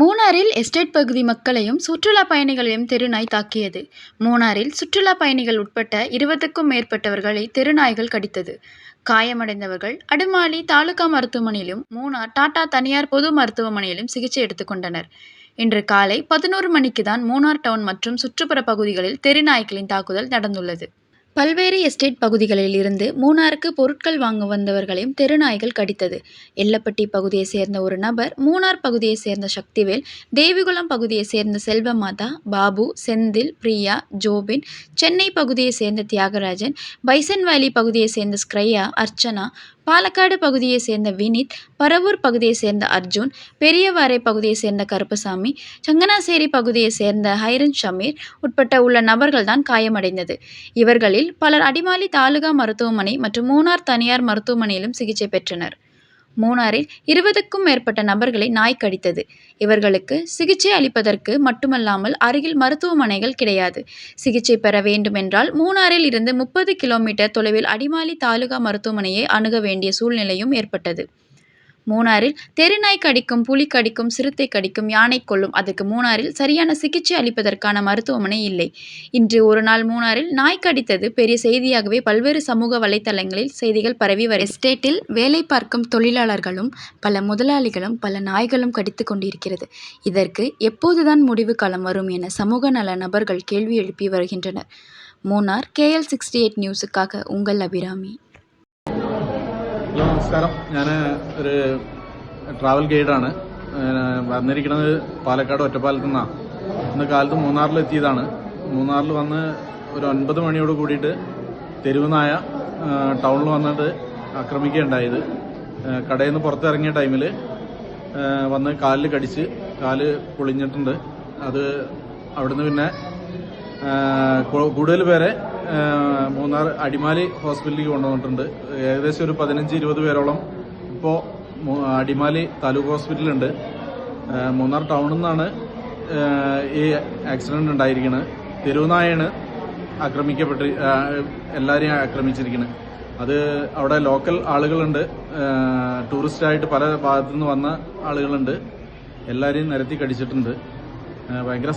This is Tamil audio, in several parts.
மூணாறில் எஸ்டேட் பகுதி மக்களையும் சுற்றுலா பயணிகளையும் தெருநாய் தாக்கியது. மூணாறில் சுற்றுலா பயணிகள் உட்பட்ட இருபதுக்கும் மேற்பட்டவர்களை தெருநாய்கள் கடித்தது. காயமடைந்தவர்கள் அடுமாலி தாலுகா மருத்துவமனையிலும், மூணார் டாடா தனியார் பொது மருத்துவமனையிலும் சிகிச்சை எடுத்துக்கொண்டனர் இன்று காலை பதினோரு மணிக்கு தான் மூணார் டவுன் மற்றும் சுற்றுப்புற பகுதிகளில் தெருநாய்களின் தாக்குதல் நடந்துள்ளது. பல்வேறு எஸ்டேட் பகுதிகளில் இருந்து மூணாறுக்கு பொருட்கள் வாங்க வந்தவர்களையும் தெருநாய்கள் கடித்தது. எல்லப்பட்டி பகுதியை சேர்ந்த ஒரு நபர், மூணார் பகுதியை சேர்ந்த சக்திவேல், தேவிகுளம் பகுதியை சேர்ந்த செல்வமாதா, பாபு, செந்தில், பிரியா, ஜோபின், சென்னை பகுதியை சேர்ந்த தியாகராஜன், பைசன்வேலி பகுதியை சேர்ந்த ஸ்க்ரையா அர்ச்சனா, பாலக்காடு பகுதியை சேர்ந்த வினித், பரவூர் பகுதியை சேர்ந்த அர்ஜுன், பெரியவாறை பகுதியை சேர்ந்த கருப்பசாமி, சங்கனாசேரி பகுதியை சேர்ந்த ஹைரன் ஷமீர் உட்பட்ட உள்ள நபர்கள் தான் காயமடைந்தது. இவர்களில் பலர் அடிமாலி தாலுகா மருத்துவமனை மற்றும் மூணார் தனியார் மருத்துவமனையிலும் சிகிச்சை பெற்றனர். மூணாறில் இருபதுக்கும் மேற்பட்ட நபர்களை நாய் கடித்தது. இவர்களுக்கு சிகிச்சை அளிப்பதற்கு மட்டுமல்லாமல் அருகில் மருத்துவமனைகள் கிடையாது. சிகிச்சை பெற வேண்டும் என்றால் மூணாறில் இருந்து முப்பது கிலோமீட்டர் தொலைவில் அடிமாலி தாலுகா மருத்துவமனையை அணுக வேண்டிய சூழ்நிலையும் ஏற்பட்டது. மூணாறில் தெருநாய் கடிக்கும், புலி கடிக்கும், சிறுத்தை கடிக்கும், யானை கொல்லும். அதற்கு மூணாறில் சரியான சிகிச்சை அளிப்பதற்கான மருத்துவமனை இல்லை. இன்று ஒரு நாள் மூணாறில் நாய் கடித்தது பெரிய செய்தியாகவே பல்வேறு சமூக வலைதளங்களில் செய்திகள் பரவி வர எஸ்டேட்டில் வேலை பார்க்கும் தொழிலாளர்களும், பல முதலாளிகளும் பல நாய்களும் கடித்து கொண்டிருக்கிறது. இதற்கு எப்போதுதான் முடிவு காலம் வரும் என சமூக நல நபர்கள் கேள்வி எழுப்பி வருகின்றனர். மூணார் கேஎல் சிக்ஸ்டி எயிட் நியூஸுக்காக உங்கள் அபிராமி. നമസ്കാരം. ഞാൻ ഒരു ട്രാവൽ ഗൈഡാണ് വന്നിരിക്കുന്നത് പാലക്കാട് ഒറ്റപ്പാലത്തു നിന്നാണ് ഇന്ന് കാലത്ത് മൂന്നാറിൽ എത്തിയതാണ്. മൂന്നാറിൽ വന്ന് ഒരു ഒൻപത് മണിയോട് കൂടിയിട്ട് തെരുവുനായ ടൗണിൽ വന്നിട്ട് ആക്രമിക്കുകയുണ്ടായത്. കടയിൽ നിന്ന് പുറത്തിറങ്ങിയ ടൈമിൽ വന്ന് കാലിൽ കടിച്ച് കാൽ പൊളിഞ്ഞിട്ടുണ്ട്. അത് അവിടുന്ന് പിന്നെ കൂടുതൽ പേരെ മൂന്നാർ അടിമാലി ഹോസ്പിറ്റലിലേക്ക് കൊണ്ടുവന്നിട്ടുണ്ട്. ഏകദേശം ഒരു പതിനഞ്ച് ഇരുപത് പേരോളം ഇപ്പോൾ അടിമാലി താലൂക്ക് ഹോസ്പിറ്റലുണ്ട് മൂന്നാർ ടൗണിൽ നിന്നാണ് ഈ ആക്സിഡന്റ് ഉണ്ടായിരിക്കുന്നത് തെരുവുനായാണ് ആക്രമിക്കപ്പെട്ട് എല്ലാവരെയും ആക്രമിച്ചിരിക്കുന്നത് അത് അവിടെ ലോക്കൽ ആളുകളുണ്ട്. ടൂറിസ്റ്റായിട്ട് പല ഭാഗത്തു നിന്ന് വന്ന ആളുകളുണ്ട്. എല്ലാവരെയും നിരത്തി കടിച്ചിട്ടുണ്ട്. ഭയങ്കര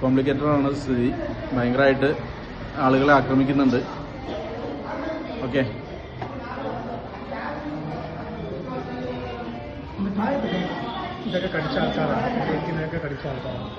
കോംപ്ലിക്കേറ്റഡ് ആണ് സ്ഥിതി. ഭയങ്കരമായിട്ട് ആളുകളെ ആക്രമിക്കുന്നുണ്ട്. ഓക്കെ. ഇതൊക്കെ കടിച്ച ആൾക്കാരാണ് കഴിക്കുന്നതൊക്കെ കടിച്ച ആൾക്കാരാണ്